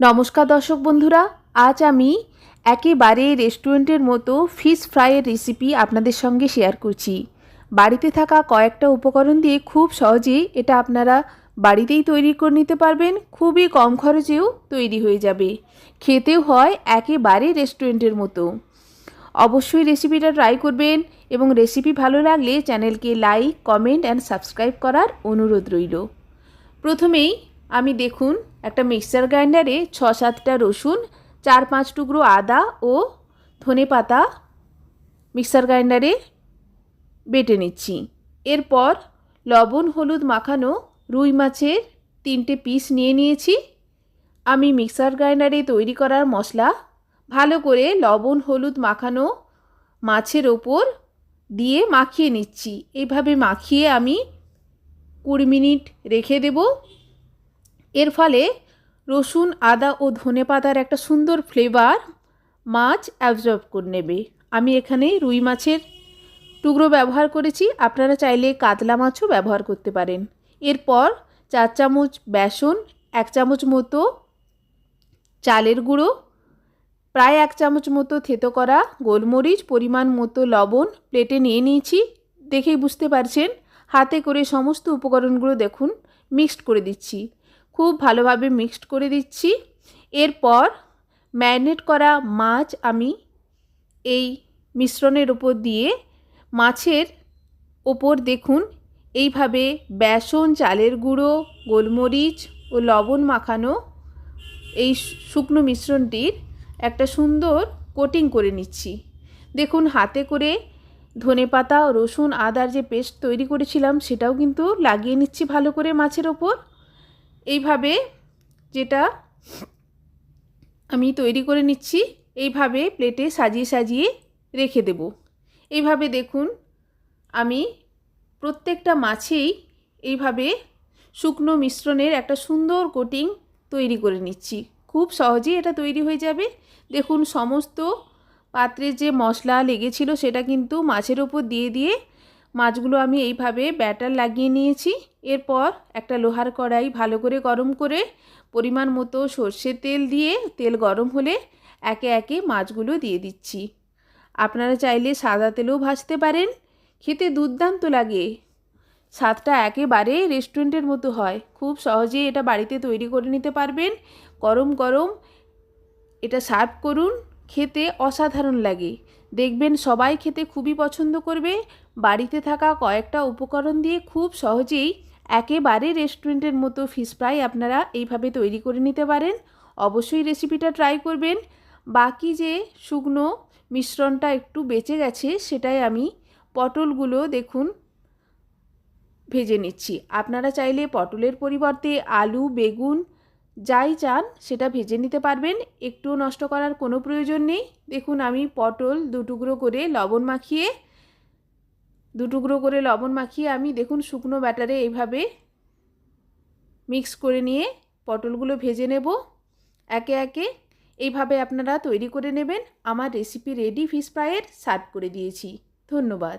নমস্কার দর্শক বন্ধুরা, আজ আমি একেবারে রেস্টুরেন্টের মতো ফিশ ফ্রাইয়ের রেসিপি আপনাদের সঙ্গে শেয়ার করছি। বাড়িতে থাকা কয়েকটা উপকরণ দিয়ে খুব সহজেই এটা আপনারা বাড়িতেই তৈরি করে নিতে পারবেন, খুবই কম খরচেও তৈরি হয়ে যাবে। খেতেও হয় একেবারে রেস্টুরেন্টের মতো। অবশ্যই রেসিপিটা ট্রাই করবেন এবং রেসিপি ভালো লাগলে চ্যানেলকে লাইক, কমেন্ট অ্যান্ড সাবস্ক্রাইব করার অনুরোধ রইল। প্রথমেই আমি দেখুন একটা মিক্সার গ্রাইন্ডারে ছ সাতটা রসুন চার পাঁচ টুকরো আদা ও ধনে পাতা মিক্সার গ্রাইন্ডারে বেটে নিচ্ছি। এরপর লবণ, হলুদ মাখানো রুই মাছের তিনটে পিস নিয়ে নিয়েছি। আমি মিক্সার গ্রাইন্ডারে তৈরি করার মশলা ভালো করে লবণ, হলুদ মাখানো মাছের ওপর দিয়ে মাখিয়ে নিচ্ছি। এইভাবে মাখিয়ে আমি কুড়ি মিনিট রেখে দেব। এর ফলে রসুন, আদা ও ধনে পাতার একটা সুন্দর ফ্লেভার মাছ অ্যাবজর্ব করে নেবে। আমি এখানে রুই মাছের টুকরো ব্যবহার করেছি। আপনারা চাইলে কাতলা মাছও ব্যবহার করতে পারেন। এরপর চার চামচ বেসন, এক চামচ মতো চালের গুঁড়ো, প্রায় এক চামচ মতো থেতো করা গোলমরিচ, পরিমাণ মতো লবণ প্লেটে নিয়ে নিয়েছি। দেখেই বুঝতে পারছেন, হাতে করে সমস্ত উপকরণগুলো দেখুন মিক্সড করে দিচ্ছি। খুব ভালোভাবে মিক্সড করে দিচ্ছি। এরপর ম্যারিনেট করা মাছ আমি এই মিশ্রণের উপর দিয়ে মাছের ওপর দেখুন, এইভাবে বেসন, চালের গুঁড়ো, গোলমরিচ ও লবণ মাখানো এই শুকনো মিশ্রণটির একটা সুন্দর কোটিং করে নিচ্ছি। দেখুন, হাতে করে ধনে পাতা, রসুন, আদার যে পেস্ট তৈরি করেছিলাম, সেটাও কিন্তু লাগিয়ে নিচ্ছি ভালো করে মাছের ওপর। এইভাবে যেটা আমি তৈরি করে নিচ্ছি, এইভাবে প্লেটে সাজিয়ে সাজিয়ে রেখে দেব। এইভাবে দেখুন, আমি প্রত্যেকটা মাছেই এইভাবে শুকনো মিশ্রণের একটা সুন্দর কোটিং তৈরি করে নিচ্ছি। খুব সহজেই এটা তৈরি হয়ে যাবে। দেখুন, সমস্ত পাত্রে যে মশলা লেগেছিল সেটা কিন্তু মাছের ওপর দিয়ে দিয়ে মাছগুলো আমি এইভাবে ব্যাটার লাগিয়ে নিয়েছি। এরপর একটা লোহার কড়াই ভালো করে গরম করে পরিমাণ মতো সর্ষের তেল দিয়ে তেল গরম হলে একে একে মাছগুলো দিয়ে দিচ্ছি। আপনারা চাইলে সাদা তেলেও ভাজতে পারেন। খেতে দুর্দান্ত লাগে। স্বাদটা একেবারে রেস্টুরেন্টের মতো হয়। খুব সহজেই এটা বাড়িতে তৈরি করে নিতে পারবেন। গরম গরম এটা সার্ভ করুন। খেতে অসাধারণ লাগে। দেখবেন সবাই খেতে খুবই পছন্দ করবে। বাড়িতে থাকা কয়েকটা উপকরণ দিয়ে খুব সহজেই একেবারে রেস্টুরেন্টের মতো ফিশ ফ্রাই আপনারা এইভাবে তৈরি করে নিতে পারেন। অবশ্যই রেসিপিটা ট্রাই করবেন। বাকি যে শুকনো মিশ্রণটা একটু বেঁচে গেছে, সেটাই আমি পটলগুলো দেখুন ভেজে নিচ্ছি। আপনারা চাইলে পটলের পরিবর্তে আলু, বেগুন যাই চান, সেটা ভেজে নিতে পারবেন। একটুও নষ্ট করার কোনো প্রয়োজন নেই। দেখুন, আমি পটল দু টুকরো করে লবণ মাখিয়ে দু টুকরো করে লবণ মাখিয়ে আমি দেখুন শুকনো ব্যাটারে এইভাবে মিক্স করে নিয়ে পটলগুলো ভেজে নেব। একে একে এইভাবে আপনারা তৈরি করে নেবেন। আমার রেসিপি রেডি ফিশ ফ্রাইয়ের সার্ভ করে দিয়েছি। ধন্যবাদ।